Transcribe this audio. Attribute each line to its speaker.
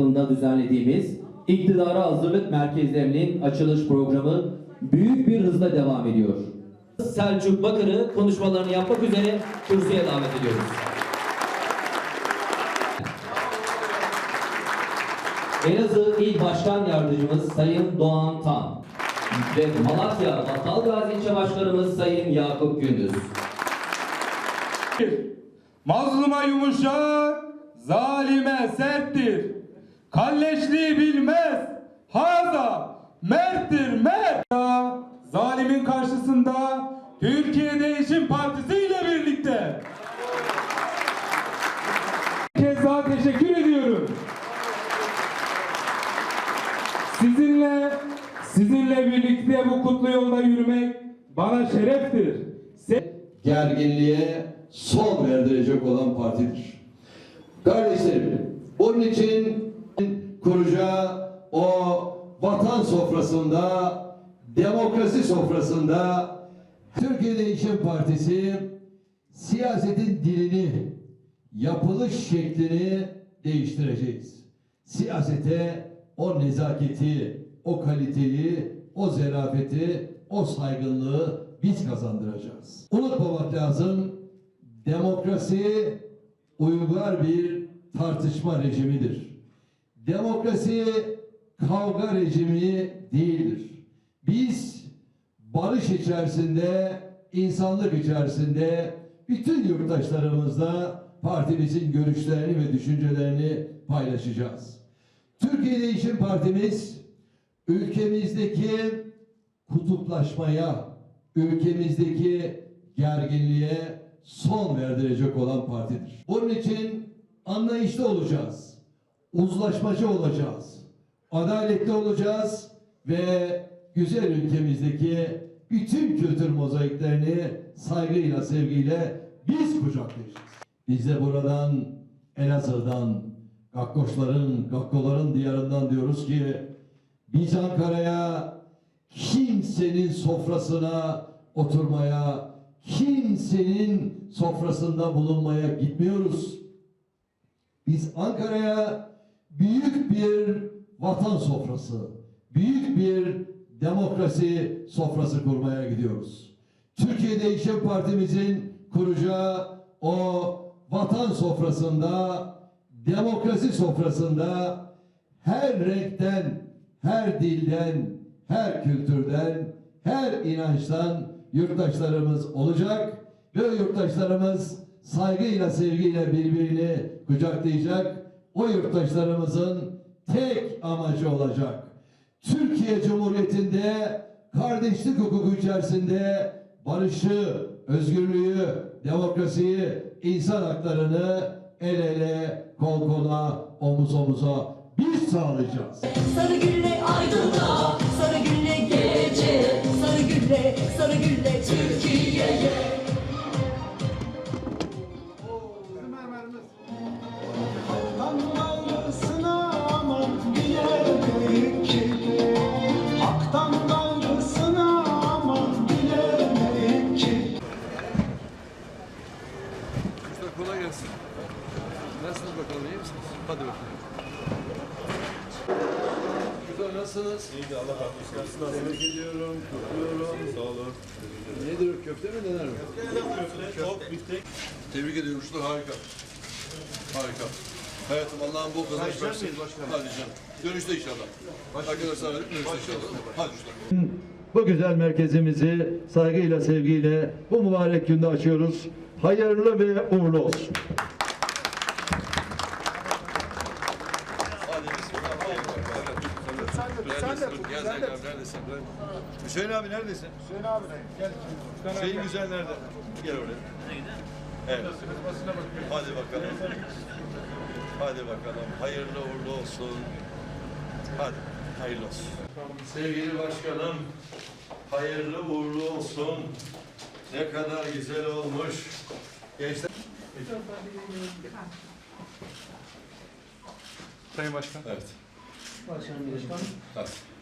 Speaker 1: yılında düzenlediğimiz İktidara Hazırlık Merkezlerinin açılış programı büyük bir hızla devam ediyor. Selçuk Bakır'ı konuşmalarını yapmak üzere kürsüye davet ediyoruz. Elazığ İl Başkan Yardımcımız Sayın Doğan Tan ve Malatya Batal Gazi İlçe Başkanımız Sayın Yakup Gündüz.
Speaker 2: Mazluma yumuşak, zalime serttir. Kalleşliği bilmez, haza merttir mert. Zalimin karşısında Türkiye Değişim Partisi ile birlikte. Bir kez daha teşekkür ediyorum. Sizinle, sizinle birlikte bu kutlu yolda yürümek bana şereftir. Se-
Speaker 3: gerginliğe son verdirecek olan partidir. Kardeşlerim, onun için kuracağı o vatan sofrasında, demokrasi sofrasında Türkiye Değişim Partisi siyasetin dilini, yapılış şeklini değiştireceğiz. Siyasete o nezaketi, o kaliteyi, o zerafeti, o saygınlığı biz kazandıracağız. Unutmamak lazım, demokrasi uygar bir tartışma rejimidir. Demokrasi kavga rejimi değildir. Biz barış içerisinde, insanlık içerisinde bütün yurttaşlarımızla partimizin görüşlerini ve düşüncelerini paylaşacağız. Türkiye Değişim Partimiz ülkemizdeki kutuplaşmaya, ülkemizdeki gerginliğe son verdirecek olan partidir. Bunun için anlayışlı olacağız, uzlaşmacı olacağız, adaletli olacağız ve güzel ülkemizdeki bütün kültür mozaiklerini saygıyla, sevgiyle biz kucaklayacağız. Biz de buradan Elazığ'dan, Gakkoşların, Gakkoların diyarından diyoruz ki biz Ankara'ya kimsenin sofrasına oturmaya, kimsenin sofrasında bulunmaya gitmiyoruz. Biz Ankara'ya büyük bir vatan sofrası, büyük bir demokrasi sofrası kurmaya gidiyoruz. Türkiye Değişim Partimizin kuracağı o vatan sofrasında, demokrasi sofrasında her renkten, her dilden, her kültürden, her inançtan yurttaşlarımız olacak ve yurttaşlarımız saygıyla, sevgiyle birbirini kucaklayacak. O yurttaşlarımızın tek amacı olacak. Türkiye Cumhuriyeti'nde kardeşlik hukuku içerisinde barışı, özgürlüğü, demokrasiyi, insan haklarını el ele, kol kola, omuz omuza biz sağlayacağız.
Speaker 4: Sarı gülle aydınlığa, sarı gülle gece, sarı gülle, sarı gülle Türkiye'ye.
Speaker 5: Hadi bakalım. Nasılsınız? İyi de Allah razı olsun. Tebrik ediyorum, kutluyorum. Sağ olun. Nedir o köfte mi döner mi? Tebrik ediyorum çocuklar harika. Harika. Hayatım Allah'ın bol kazanç versin. Hadi canım. Dönüşte inşallah. Arkadaşlar dönüşte inşallah. Hadi çocuklar.
Speaker 3: Bu güzel merkezimizi saygıyla, sevgiyle bu mübarek günde açıyoruz. Hayırlı ve uğurlu olsun.
Speaker 5: Sen de tut. Gel sen gel. Neredesin? Hüseyin abi neredesin?
Speaker 6: Hüseyin abi gel
Speaker 5: Hüseyin Güzel nerede? Gel oraya. Evet. Hadi bakalım. Hadi bakalım. Hayırlı uğurlu olsun. Hadi. Hayırlı olsun. Sevgili başkanım, hayırlı uğurlu olsun. Ne kadar güzel olmuş. Gençler.
Speaker 2: Sayın Başkan.
Speaker 5: Evet.
Speaker 7: Başkanım, başkanım.